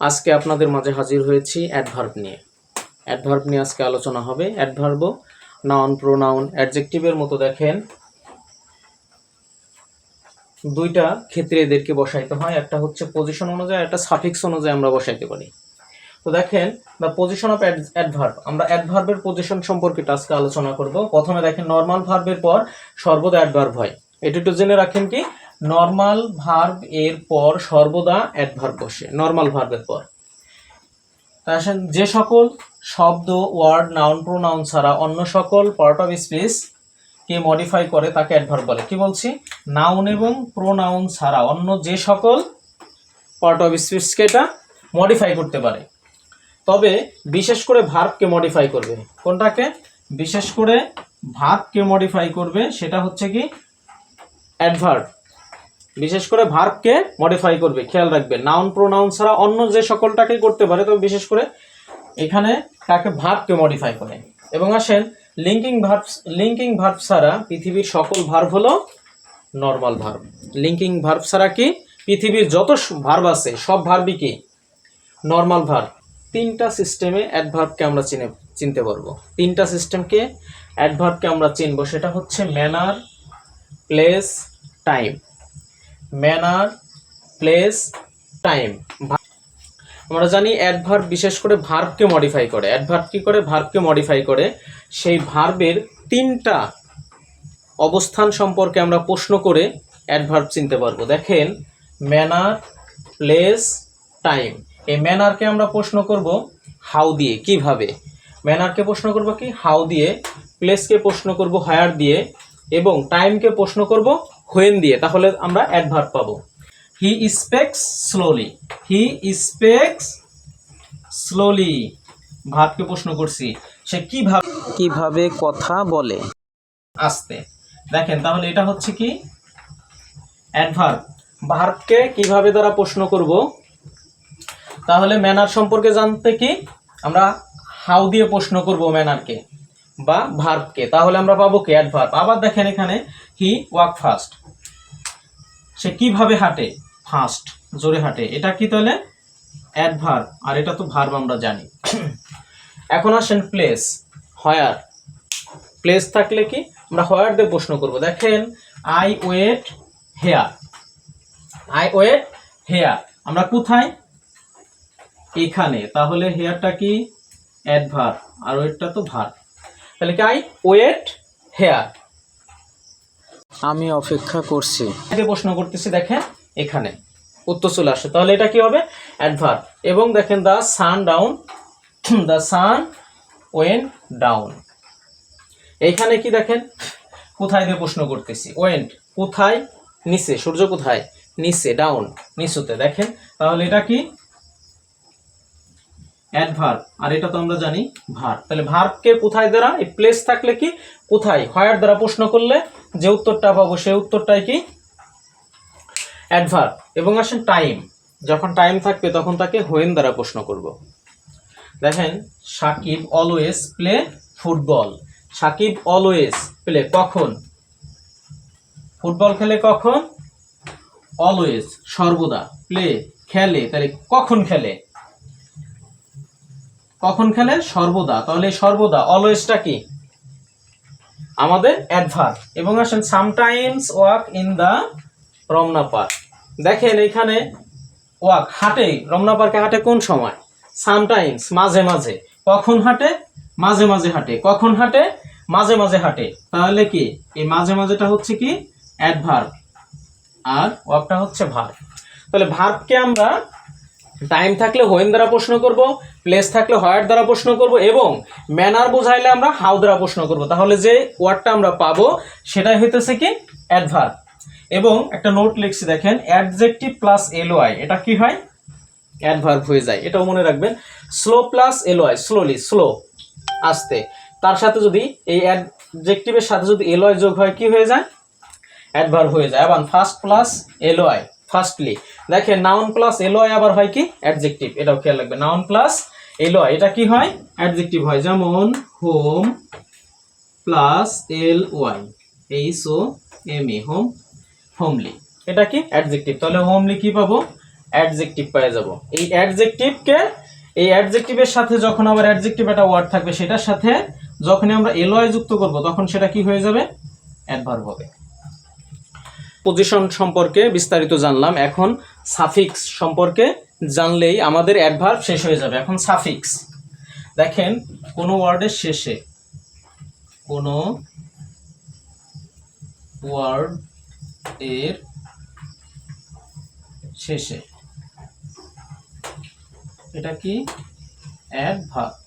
আজকে আপনাদের মাঝে হাজির হয়েছি অ্যাডভার্ব নিয়ে। অ্যাডভার্ব নিয়ে আজকে আলোচনা হবে। অ্যাডভার্বও নাউন প্রোনাউন অ্যাডজেক্টিভের মতো দেখেন। দুইটা ক্ষেত্রে এদেরকে বসাইতে হয়। একটা হচ্ছে পজিশন অনুযায়ী, একটা সাফিক্স অনুযায়ী আমরা বসাইতে পারি। তো দেখেন দ্য পজিশন অফ অ্যাডভার্ব আমরা অ্যাডভার্বের পজিশন সম্পর্কে আজকে আলোচনা করব। প্রথমে দেখেন নর্মাল ভার্বের পর সর্বদা অ্যাডভার্ব হয়। এটা একটু জেনে রাখেন কি? নর্মাল ভার্ব এর পর সর্বদা অ্যাডভার্ব বসে। নর্মাল ভার্বের পর। আসেন, যে সকল শব্দ ওয়ার্ড নাউন প্রোনাউন ছাড়া অন্য সকল পার্ট অফ স্পেস কে মডিফাই করে তাকে অ্যাডভার্ব বলে। কি বলছি? নাউন এবং প্রোনাউন ছাড়া অন্য যে সকল পার্ট অফ স্পেসকে এটা মডিফাই করতে পারে। তবে বিশেষ করে ভার্বকে মডিফাই করবে। কোনটাকে? বিশেষ করে ভার্বকে মডিফাই করবে, সেটা হচ্ছে কি? অ্যাডভার্ব বিশেষ করে ভার্বকে মডিফাই করবে, খেয়াল রাখবে। নাউন প্রোনাউন ছাড়া অন্য যে সকলটাকেই করতে পারে, তবে বিশেষ করে এখানে তাকে ভার্বকে মডিফাই করে। এবং আসেন লিঙ্কিং ভার্ব লিঙ্কিং ভার্ব ছাড়া পৃথিবীর সকল ভার্ব হলো নর্মাল ভার্ব লিঙ্কিং ভার্ব ছাড়া কি? পৃথিবীর যত ভার্ব আছে, সব ভার্বই কি? নর্মাল ভার্ব তিনটা সিস্টেমে অ্যাডভার্বকে আমরা চিনে, চিনতে পারব। তিনটা সিস্টেমকে অ্যাডভার্বকে আমরা চিনবো, সেটা হচ্ছে manner place time manner place time আমরা জানি অ্যাডভার্ব বিশেষ করে ভার্বকে মডিফাই করে। অ্যাডভার্ব কি করে? ভার্বকে মডিফাই করে। সেই ভার্বের তিনটা অবস্থান সম্পর্কে আমরা প্রশ্ন করে অ্যাডভার্ব চিনতে পারব। দেখেন ম্যানার প্লেস টাইম এই ম্যানারকে আমরা প্রশ্ন করব হাউ দিয়ে, কীভাবে? ম্যানারকে প্রশ্ন করব কি? হাউ দিয়ে। প্লেসকে প্রশ্ন করব হায়ার দিয়ে। এবং টাইমকে প্রশ্ন করব হোয়েন দিয়ে তাহলে আমরা অ্যাডভার্ব পাবো। He speaks slowly he speaks slowly ভাবকে প্রশ্ন করছি সে কীভাবে কীভাবে কথা বলে? আস্তে। দেখেন তাহলে এটা হচ্ছে কি? অ্যাডভার্ব ভার্বকে কীভাবে দ্বারা প্রশ্ন করব? তাহলে ম্যানার সম্পর্কে জানতে কি? আমরা হাউ দিয়ে প্রশ্ন করব ম্যানারকে বা ভার্বকে তাহলে আমরা পাবো কি? অ্যাডভার্ব আবার দেখেন এখানে হি ওয়াক ফাস্ট সে কীভাবে হাঁটে? ফাস্ট জোরে হাঁটে। এটা কি তাহলে? অ্যাডভার্ব আর এটা তো ভার্ব আমরা জানি। এখন আসেন প্লেস হয়ার প্লেস থাকলে কি? আমরা হয়ার দিয়ে প্রশ্ন করব। দেখেন I wait here I wait here আমরা কোথায়? এখানে। তাহলে হেয়ারটা কি? অ্যাডভার্ব আর ওয়েটটা তো ভার্ব তাহলে কি আই? Wait hair. আমি অপেক্ষা করছি। আগে প্রশ্ন করতেছি দেখেন এখানে। উত্তর চলে আসে। তাহলে এটা কি হবে? অ্যাডভার্ব। এবং দেখেন the sun down the sun went down. এইখানে কি দেখেন? কোথায় দিয়ে প্রশ্ন করতেছি? ওয়েন্ট কোথায়? নিচে। সূর্য কোথায়? নিচে ডাউন নিচুতে। দেখেন তাহলে এটা কি? অ্যাডভার্ব আর এটা তো আমরা জানি ভার্ব তাহলে ভার্বকে কোথায় দ্বারা? এই প্লেস থাকলে কি? কোথায়? হয়ার দ্বারা প্রশ্ন করলে? যে উত্তরটা পাবো সেই উত্তরটাই কি? অ্যাডভার্ব এবং আসেন টাইম যখন টাইম থাকবে, তখন তাকে হোয়েন দ্বারা প্রশ্ন করব। দেখেন, Sakib always play football Sakib always play কখন? ফুটবল খেলে কখন? অলওয়েজ সর্বদা প্লে খেলে। তাহলে কখন খেলে? কখন খেলে? সর্বদা। তাহলে সর্বদা অলওয়েজটা কি? আমাদের অ্যাডভার্ব এবং আসেন sometimes walk in the Ramna park দেখেন এখানে ওয়াক হাঁটে। রমনা পার্কে হাঁটে কোন সময়? সামটাইমস মাঝে মাঝে। কখন হাঁটে? মাঝে মাঝে হাঁটে। কখন হাঁটে? মাঝে মাঝে হাঁটে। তাহলে কি? এই মাঝে মাঝেটা হচ্ছে কি? অ্যাডভার্ব আর ওয়াকটা হচ্ছে ভার্ব তাহলে ভার্বকে আমরা টাইম থাকলে হোয়েন দ্বারা প্রশ্ন করব প্লেস থাকলে হয়ার দ্বারা প্রশ্ন করব এবং ম্যানার বোঝাইলে আমরা হাউ দ্বারা প্রশ্ন করব। তাহলে যে ওয়ার্ডটা আমরা পাবো, সেটাই হইতেছে কি অ্যাডভার্ব এবং একটা নোট লিখছি, দেখেন অ্যাডজেক্টিভ প্লাস এলওআই এটা কি হয়? অ্যাডভার্ব হয়ে যায়, এটাও মনে রাখবেন। Slow plus L Y slowly slow আস্তে। তার সাথে যদি এই অ্যাডজেক্টিভের সাথে যদি এলওআই যোগ হয়, কি হয়ে যায়? অ্যাডভার্ব হয়ে যায়। আবার first plus L Y firstly দেখেন নাউন প্লাস এলওআই আবার হয় কি? অ্যাডজেক্টিভ এটাও খেয়াল রাখবে নাউন প্লাস এলওআই এটা কি হয়? অ্যাডজেক্টিভ হয়, যেমন home plus L Y H O M A home homely এটা কি? অ্যাডজেক্টিভ তাহলে হোমলি কি পাবো? অ্যাডজেক্টিভ পেয়ে যাব, এই অ্যাডজেক্টিভকে এই অ্যাডজেক্টিভের সাথে যখন আবার অ্যাডজেক্টিভ একটা ওয়ার্ড থাকবে, সেটার সাথে যখনই আমরা এলওয়াই যুক্ত করব, তখন সেটা কি হয়ে যাবে? অ্যাডভার্ব হবে। পজিশন সম্পর্কে বিস্তারিত জানলাম। এখন সাফিক্স সম্পর্কে জানলেই আমাদের অ্যাডভার্ব শেষ হয়ে যাবে। এখন সাফিক্স দেখেন, কোনো ওয়ার্ডের শেষে কোনো ওয়ার্ড এর শেষে এটা কি? অ্যাডভার্ব